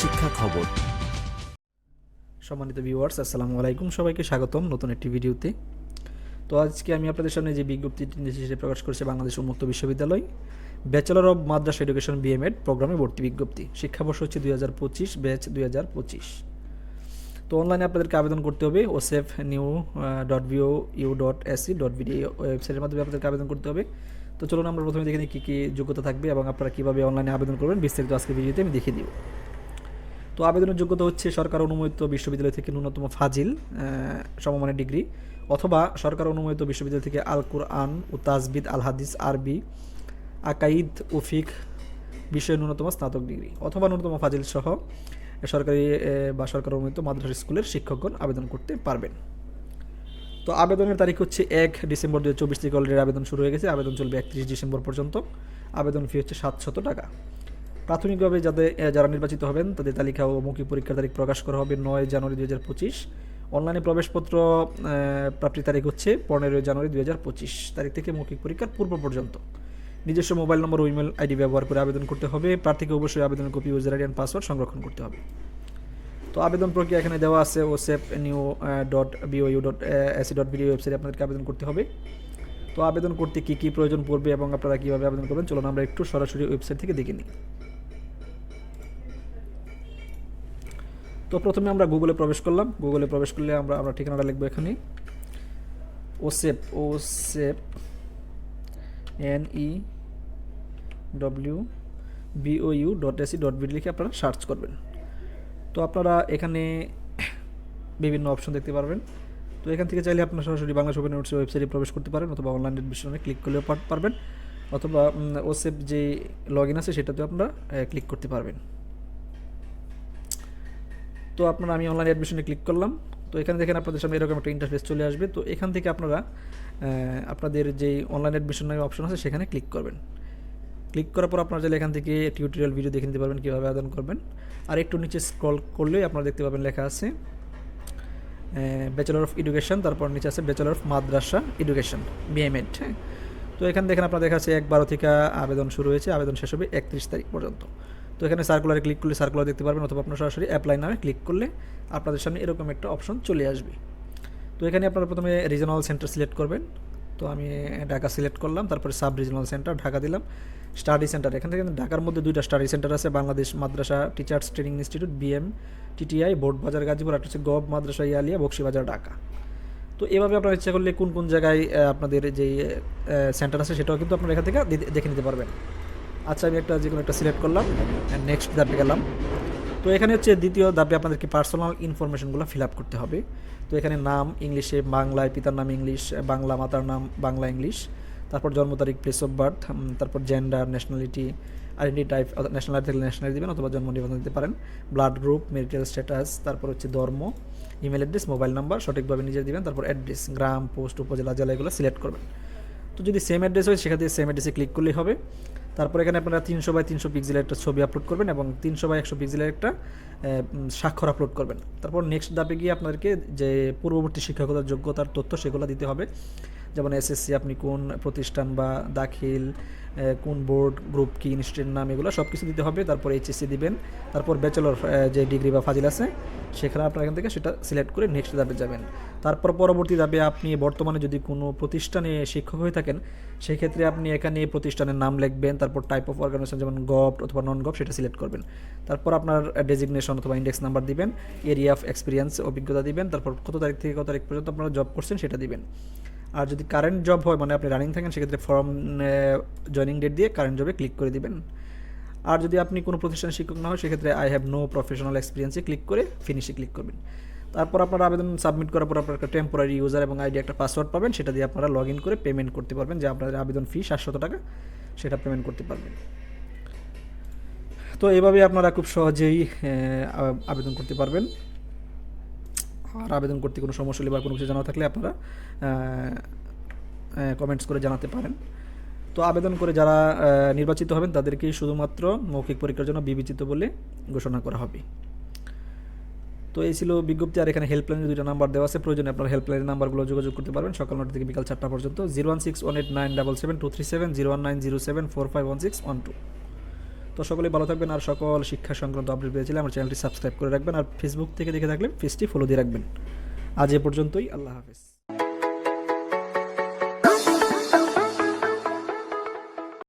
শিক্ষা খবর। সম্মানিত ভিউয়ার্স আসসালামু আলাইকুম। সবাইকে স্বাগতম নতুন একটি ভিডিওতে। তো আজকে আমি আপনাদের সামনে যে বিজ্ঞপ্তিটি নিয়েছি প্রকাশ করেছে বাংলাদেশ উন্মুক্ত বিশ্ববিদ্যালয় bachelor of madrasa education BMEd প্রোগ্রামে ভর্তি বিজ্ঞপ্তি। শিক্ষাবর্ষ হচ্ছে দুই হাজার পঁচিশ, ব্যাচ দুই হাজার পঁচিশ। তো অনলাইনে আপনাদেরকে আবেদন করতে হবে ওসেফ new dot BO U dot AC dot BD ওয়েবসাইটের মাধ্যমে আপনাদেরকে আবেদন করতে হবে। তো চলুন আমরা প্রথমে দেখে নিই কী কী যোগ্যতা থাকবে এবং আপনারা কীভাবে অনলাইনে আবেদন করবেন। বিস্তারিত আজকে ভিডিওতে আমি দেখিয়ে দিব তো আবেদনের যোগ্যতা হচ্ছে সরকার অনুমোদিত বিশ্ববিদ্যালয় থেকে ন্যূনতম ফাজিল সমমানের ডিগ্রি অথবা সরকার অনুমোদিত বিশ্ববিদ্যালয় থেকে আল কুরআন ও তাজবিদ আল হাদিস আরবি আকাইদ উফিক বিষয়ে ন্যূনতম স্নাতক ডিগ্রি অথবা ন্যূনতম ফাজিল সহ সরকারি বা সরকার অনুমোদিত মাদ্রাসা স্কুলের শিক্ষকগণ আবেদন করতে পারবেন। তো আবেদনের তারিখ হচ্ছে এক ডিসেম্বর দু হাজার চব্বিশ থেকে অলরেডি আবেদন শুরু হয়ে গেছে। আবেদন চলবে একত্রিশ ডিসেম্বর পর্যন্ত। আবেদন ফি হচ্ছে সাতশত টাকা। প্রাথমিকভাবে যাদের যারা নির্বাচিত হবেন, তাদের তালিকা ও মৌখিক পরীক্ষার তারিখ প্রকাশ করা হবে নয় জানুয়ারি দুই হাজার পঁচিশ। অনলাইনে প্রবেশপত্র প্রাপ্তির তারিখ হচ্ছে পনেরোই জানুয়ারি দুই হাজার পঁচিশ, তারিখ থেকে মৌখিক পরীক্ষার পূর্ব পর্যন্ত। নিজস্ব মোবাইল নম্বর ও ইমেল আইডি ব্যবহার করে আবেদন করতে হবে। প্রার্থীকে অবশ্যই আবেদনের কপি ইউজার আইডি পাসওয়ার্ড সংরক্ষণ করতে হবে। তো আবেদন প্রক্রিয়া এখানে দেওয়া আছে ও safe new dot BOU dot AC dot BDO ওয়েবসাইটে আপনাদেরকে আবেদন করতে হবে। তো আবেদন করতে কী কী প্রয়োজন পড়বে এবং আপনারা কীভাবে আবেদন করবেন, চলুন আমরা একটু সরাসরি ওয়েবসাইট থেকে দেখে নিই। তো প্রথমে আমরা গুগলে প্রবেশ করলাম। গুগলে প্রবেশ করলে আমরা আমরা ঠিকানাটা লিখব এখানে ওসেপ ওসেপ N E W BOU dot AC dot BD লিখে আপনারা সার্চ করবেন। তো আপনারা এখানে বিভিন্ন অপশন দেখতে পারবেন। তো এখান থেকে চাইলে আপনারা সরাসরি বাংলা ওপেন নোটসের ওয়েবসাইটে প্রবেশ করতে পারেন অথবা অনলাইন এডমিশনে ক্লিক করলেও পার- পারবেন। অথবা ওসেপ যে লগ ইন আছে সেটাতেও আপনারা ক্লিক করতে পারবেন। তো আপনারা আমি অনলাইন অ্যাডমিশনে ক্লিক করলাম। তো এখানে দেখেন আপনাদের সামনে এরকম একটা ইন্টারফেস চলে আসবে। তো এখান থেকে আপনারা আপনাদের যেই অনলাইন অ্যাডমিশন নামে অপশন আছে, সেখানে ক্লিক করবেন। ক্লিক করার পর আপনারা চাইলে এখান থেকে টিউটোরিয়াল ভিডিও দেখে নিতে পারবেন, কীভাবে আবেদন করবেন। আর একটু নিচে স্ক্রল করলেই আপনারা দেখতে পাবেন লেখা আছে ব্যাচেলর অফ এডুকেশন তারপর নিচে আছে bachelor of madrasa education BMEd হ্যাঁ? তো এখানে দেখেন আপনার দেখা যাচ্ছে এক বারো থেকে আবেদন শুরু হয়েছে। আবেদন শেষ হবে একত্রিশ তারিখ পর্যন্ত। তো এখানে সার্কুলারে ক্লিক করলে সার্কুলার দেখতে পারবেন অথবা আপনার সরাসরি অ্যাপ্লাই নামে ক্লিক করলে আপনাদের সামনে এরকম একটা অপশন চলে আসবে। তো এখানে আপনারা প্রথমে রিজনাল সেন্টার সিলেক্ট করবেন। তো আমি ঢাকা সিলেক্ট করলাম, তারপরে সাব রিজনাল সেন্টার ঢাকা দিলাম। স্টাডি সেন্টার এখান থেকে ঢাকার মধ্যে দুইটা স্টাডি সেন্টার আছে, বাংলাদেশ মাদ্রাসা teachers training institute B M T T I board Bazar Gazipur একটা হচ্ছে গভ মাদ্রাসা, ইয়ালিয়া, বক্সিবাজার, ঢাকা। তো এভাবে আপনার ইচ্ছা করলে কোন কোন জায়গায় আপনাদের যে সেন্টার আছে সেটাও কিন্তু আপনারা এখান থেকে দেখে নিতে পারবেন। আচ্ছা আমি একটা যে কোনো একটা সিলেক্ট করলাম অ্যান্ড নেক্সট ধাপে গেলাম। তো এখানে হচ্ছে দ্বিতীয় ধাপে আপনাদেরকে পার্সোনাল ইনফরমেশনগুলো ফিল আপ করতে হবে। তো এখানে নাম ইংলিশে বাংলায় পিতার নাম ইংলিশ বাংলা মাতার নাম বাংলা ইংলিশ তারপর জন্ম তারিখ প্লেস অফ বার্থ তারপর gender nationality identity type nationality থাকলে ন্যাশনালিটি দিবেন অথবা জন্ম নিবন্ধন দিতে পারেন। ব্লাড গ্রুপ মেরিটাল স্ট্যাটাস তারপর হচ্ছে ধর্ম ইমেল অ্যাড্রেস মোবাইল নাম্বার সঠিকভাবে নিজে দিবেন, তারপর অ্যাড্রেস গ্রাম পোস্ট উপজেলা, জেলা, এগুলো সিলেক্ট করবেন। তো যদি সেম অ্যাড্রেস হয়, সেখান থেকে সেম অ্যাড্রেসে ক্লিক করলেই হবে। তারপর এখানে আপনারা তিনশো বাই তিনশো পিক্সেলের একটা ছবি আপলোড করবেন এবং তিনশো বাই একশো পিক্সেলের একটা স্বাক্ষর আপলোড করবেন। তারপর নেক্সট ধাপে গিয়ে আপনাদেরকে যে পূর্ববর্তী শিক্ষাগত যোগ্যতার তথ্য সেগুলো দিতে হবে। যেমন এসএসসি আপনি কোন প্রতিষ্ঠান বা দাখিল কোন বোর্ড, গ্রুপ কি ইনস্টিটিউটের নাম এগুলো সব কিছু দিতে হবে। তারপর এইচএসসি দিবেন। তারপর ব্যাচেলর যে ডিগ্রি বা ফাজিল আছে, সেখানে আপনার এখান থেকে সেটা সিলেক্ট করে নেক্সট ধাপে যাবেন। তারপর পরবর্তী ধাপে আপনি বর্তমানে যদি কোনো প্রতিষ্ঠানে শিক্ষক হয়ে থাকেন, সেক্ষেত্রে আপনি এখানে প্রতিষ্ঠানের নাম লিখবেন, তারপর টাইপ অফ অর্গানাইজেশন যেমন গভ অথবা নন গভ সেটা সিলেক্ট করবেন। তারপর আপনার ডেজিগনেশন অথবা ইন্ডেক্স নাম্বার দিবেন এরিয়া অফ এক্সপিরিয়েন্স অভিজ্ঞতা দিবেন, তারপর কত তারিখ থেকে কত তারিখ পর্যন্ত আপনারা জব করছেন সেটা দিবেন। আর যদি কারেন্ট জব হয় মানে আপনি রানিং থাকেন, সেক্ষেত্রে ফর্ম জয়নিং ডেট দিয়ে কারেন্ট জবে ক্লিক করে দিবেন। আর যদি আপনি কোনো প্রতিষ্ঠানের শিক্ষক না হয়, সেক্ষেত্রে আই হ্যাভ নো প্রফেশনাল এক্সপিরিয়েন্সে ক্লিক করে ফিনিশে ক্লিক করবেন। তারপর আপনার আবেদন সাবমিট করার পর আপনার একটা টেম্পোরারি ইউজার এবং আইডি একটা পাসওয়ার্ড পাবেন, সেটা দিয়ে আপনারা লগ ইন করে পেমেন্ট করতে পারবেন। যে আপনাদের আবেদন ফি সাতশত টাকা, সেটা পেমেন্ট করতে পারবেন। তো এভাবে আপনারা খুব সহজেই আবেদন করতে পারবেন। আর আবেদন করতে কোনো সমস্যা হলে বা কোনো কিছু জানা থাকলে আপনারা কমেন্টস করে জানাতে পারেন। তো আবেদন করে যারা নির্বাচিত হবেন তাদেরকেই শুধুমাত্র মৌখিক পরীক্ষার জন্য বিবেচিত বলে ঘোষণা করা হবে। তো এই ছিল বিজ্ঞপ্তি, আর এখানে হেল্পলাইনের দুটো নাম্বার দেওয়া আছে। প্রয়োজনে আপনার হেল্পলাইনের নাম্বারগুলো যোগাযোগ করতে পারবেন। সকাল নটা থেকে বিকাল চারটা পর্যন্ত। Zero one six one eight nine double seven two three seven zero one nine zero seven four five one six one two তো সকলেই ভালো থাকবেন আর সকল শিক্ষা সংক্রান্ত আপডেট পেয়েছিলে আমার চ্যানেলটি সাবস্ক্রাইব করে রাখবেন আর ফেসবুক থেকে দেখে থাকলে পেজটি ফলো দিয়ে রাখবেন। আজ এ পর্যন্তই, আল্লাহ হাফেজ।